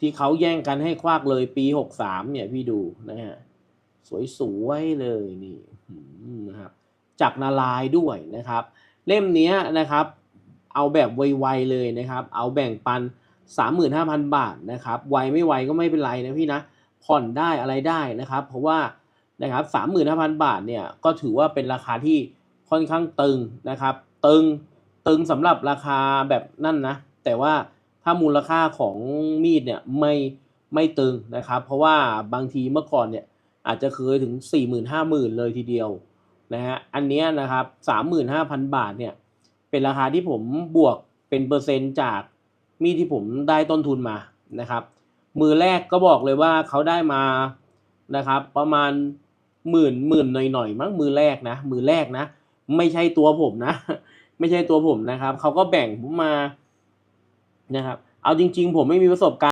ที่เขาแย่งกันให้ควักเลยปีหกสามเนี่ยพี่ดูนะฮะสวยๆเลยนี่นะครับจากนาลายด้วยนะครับ เล่มนี้นะครับ เอาแบบไวๆเลยนะครับ เอาแบ่งปัน 35,000 บาทนะครับไวไม่ไวก็ไม่เป็นไรนะพี่นะผ่อนได้อะไรได้นะครับ เพราะว่านะครับ35,000 บาทเนี่ยก็ถือว่าเป็นราคาที่ค่อนข้างตึงนะครับ ตึงตึงสำหรับราคาแบบนั่นนะ แต่ว่า ถ้ามูลค่าของมีดเนี่ยไม่ไม่ตึงนะครับ เพราะว่าบางทีเมื่อก่อนเนี่ยอาจจะเคยถึง 40,000 50,000 เลยทีเดียวนะฮะอันนี้นะครับ 35,000 บาทเนี่ยเป็นราคาที่ผมบวกเป็นเปอร์เซ็นต์จากมีดที่ผมได้ต้นทุนมานะครับ มือแรกก็บอกเลยว่าเขาได้มานะครับประมาณหมื่นหมื่นหน่อยๆมั้งมือแรกนะมือแรกนะ ไม่ใช่ตัวผมนะ ไม่ใช่ตัวผมนะครับเขาก็แบ่งผมมา นะครับ เอาจริง ๆ ผมไม่มีประสบการณ์